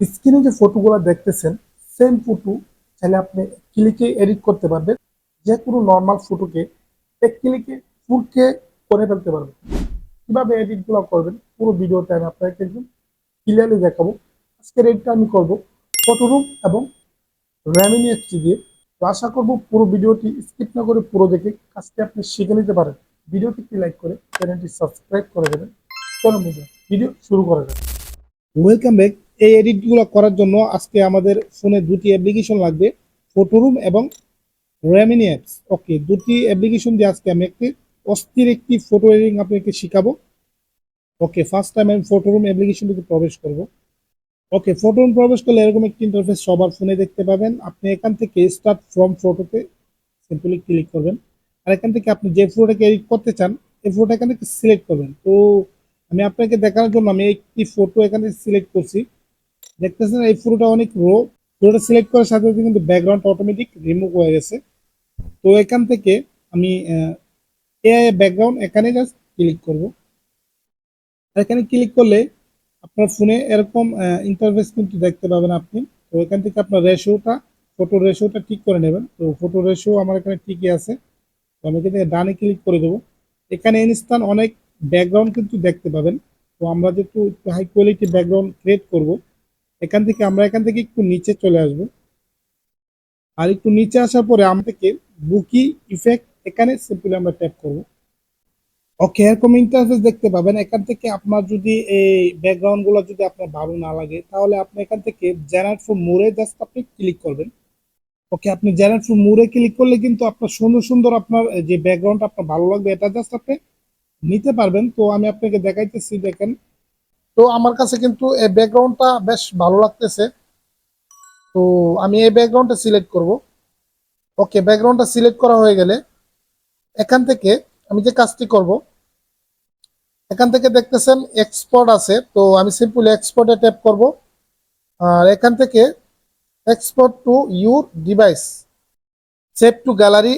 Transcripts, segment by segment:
স্ক্রিনে যে ফটোগুলো দেখতেছেন সেম ফটো চাইলে আপনি ক্লিকে এডিট করতে পারবেন। যে কোনো নর্মাল ফটোকে এক ক্লিকে ফুলকে করে ফেলতে পারবেন। কীভাবে এডিটগুলো করবেন, পুরো ভিডিওতে আমি আপনাকে একদম ক্লিয়ারলি দেখাবো। আজকের এডিটটা আমি করব ফটোরুম এবং র্যামিনি এক্সটি দিয়ে তো আশা করব পুরো ভিডিওটি স্কিপ না করে পুরো দেখে কাজটি আপনি শিখে নিতে পারেন। ভিডিওটি একটি লাইক করে চ্যানেলটি সাবস্ক্রাইব করে দেবেন। চলুন ভিডিও শুরু করা যাবে ওয়েলকাম ব্যাক এই এডিটগুলো করার জন্য আজকে আমাদের ফোনে দুটি অ্যাপ্লিকেশন লাগবে ফটোরুম এবং র্যামিনি অ্যাপস ওকে দুটি অ্যাপ্লিকেশন দিয়ে আজকে আমি একটি অস্থির একটি ফটো এডিটিং আপনাকে শেখাবো। ওকে ফার্স্ট টাইম আমি ফটোরুম অ্যাপ্লিকেশনটিতে প্রবেশ করব। ওকে ফটোরুম প্রবেশ করলে এরকম একটি ইন্টারফেস সবার ফোনে দেখতে পাবেন। আপনি এখান থেকে স্টার্ট ফ্রম ফটোতে সিম্পলি ক্লিক করবেন। আর এখান থেকে আপনি যে ফটোটাকে এডিট করতে চান, এই ফটোটা এখান থেকে সিলেক্ট করবেন। তো আমি আপনাকে দেখানোর জন্য আমি একটি ফটো এখানে সিলেক্ট করছি। দেখতেছেন এই ফটোটা অনেক রো ফটোটা সিলেক্ট করার সাথে সাথে কিন্তু ব্যাকগ্রাউন্ড অটোমেটিক রিমুভ হয়ে গেছে। তো এখান থেকে আমি এআই ব্যাকগ্রাউন্ড এখানে জাস্ট ক্লিক করব। এখানে ক্লিক করলে আপনার ফোনে এরকম ইন্টারফেস কিন্তু দেখতে পাবেন আপনি। তো এখান থেকে আপনার রেশিওটা ফটো রেশিওটা ঠিক করে নেবেন। তো ফটো রেশিও আমার এখানে ঠিকই আছে। তো আমি এখান থেকে ডানে ক্লিক করে দেবো। এখানে ইনস্টান অনেক ব্যাকগ্রাউন্ড কিন্তু দেখতে পাবেন। তো আমরা যেহেতু হাই কোয়ালিটি ব্যাকগ্রাউন্ড ক্রিয়েট করব এখান থেকে আমরা এখান থেকে একটু নিচে চলে আসব। আর একটু নিচে আসার পরে আমাদেরকে বুকি ইফেক্ট এখানে সিম্পলি আমরা ট্যাপ করব। ওকে, এরকম ইন্টারফেস দেখতে পাবেন। এখান থেকে আপনার যদি এই ব্যাকগ্রাউন্ডগুলো যদি আপনার ভালো না লাগে, তাহলে আপনি এখান থেকে জেনারেট ফ্রম মোড়ে জাস্ট আপনি ক্লিক করবেন। ওকে, আপনি জেনারেট ফ্রম মোড়ে ক্লিক করলে কিন্তু আপনার সুন্দর সুন্দর আপনার যে ব্যাকগ্রাউন্ড আপনার ভালো লাগবে, এটা জাস্ট আপনি নিতে পারবেন। তো আমি আপনাকে দেখাইতেছি দেখেন তো আমার কাছে কিন্তু এই ব্যাকগ্রাউন্ডটা বেশ ভালো লাগতেছে। তো আমি এই ব্যাকগ্রাউন্ডটা সিলেক্ট করব। ওকে ব্যাকগ্রাউন্ডটা সিলেক্ট করা হয়ে গেলে এখান থেকে আমি যে কাজটি করব, এখান থেকে দেখতেছেন এক্সপোর্ট আছে, তো আমি সিম্পলি এক্সপোর্টে ট্যাপ করব। আর এখান থেকে export to your device save to gallery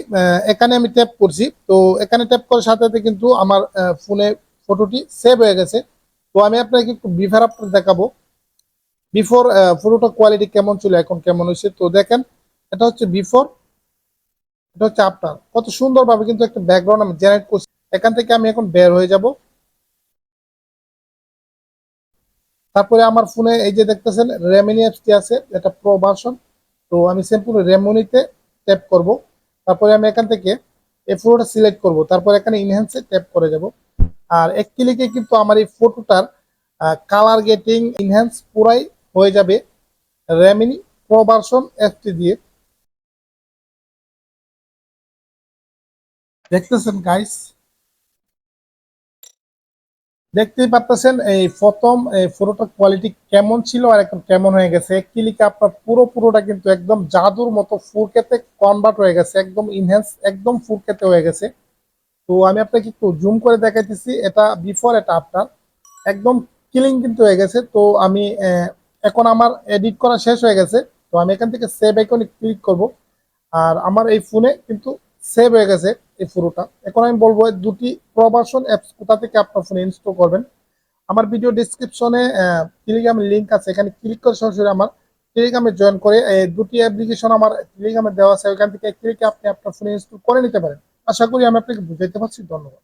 এখানে আমি ট্যাপ করছি। তো এখানে ট্যাপ করার সাথে সাথে কিন্তু আমার ফোনে ফটোটি সেভ হয়ে গেছে। তো আমি আপনাকে বিফার আপনার দেখাবো। বিফোর ফটোটা কোয়ালিটি কেমন ছিল, এখন কেমন হয়েছে? তো দেখেন, এটা হচ্ছে বিফোর এটা হচ্ছে আপনার কত সুন্দরভাবে কিন্তু একটা ব্যাকগ্রাউন্ড আমি জেনারেট করছি। এখান থেকে আমি এখন বের হয়ে যাব। তারপরে আমার ফোনে এই যে দেখতেছেন রেমিনি অ্যাপসটি আছে, এটা প্রো ভার্সন তো আমি সিম্পল রেমনিতে ট্যাপ করব। তারপরে আমি এখান থেকে এই ফটোটা সিলেক্ট করব। তারপর এখানে ইনহ্যান্সে ট্যাপ করে যাব। আর এক ক্লিকে কিন্তু আমার এই ফটোটার কালার গেটিং ইনহ্যান্স পুরাই হয়ে যাবে রেমিনি প্রো অ্যাপটি দিয়ে। দেখতেছেন গাইস দেখতেই পারতেছেন এই প্রথম, এই ফটোটার কোয়ালিটি কেমন ছিল আর এখন কেমন হয়ে গেছে। এক ক্লিকে আপনার পুরো পুরোটা কিন্তু একদম জাদুর মতো ফুরকেতে কনভার্ট হয়ে গেছে, একদম ইনহ্যান্স একদম ফুরকেতে হয়ে গেছে। তো আমি আপনাকে একটু জুম করে দেখাইতেছি, এটা বিফোর এটা আপনার একদম কিলিং কিন্তু হয়ে গেছে, তো আমি এখন আমার এডিট করা শেষ হয়ে গেছে, তো আমি এখান থেকে সেভ আইকনে ক্লিক করব। আর আমার এই ফোনে কিন্তু সেভ হয়ে গেছে এই পুরোটা। এখন আমি বলব দুটি প্রবাসন অ্যাপস কোথা থেকে আপনার ফোনে ইনস্টল করবেন। আমার ভিডিও ডিসক্রিপশনে টেলিগ্রামের লিঙ্ক আছে, এখানে ক্লিক করে সরাসরি আমার টেলিগ্রামে জয়েন করে দুটি অ্যাপ্লিকেশন আমার টেলিগ্রামে দেওয়া আছে, ওইখান থেকে ক্লিকে আপনি আপনার ফোনে ইনস্টল করে নিতে পারেন। আশা করি আমি আপনাকে বুঝাইতে পারছি। ধন্যবাদ।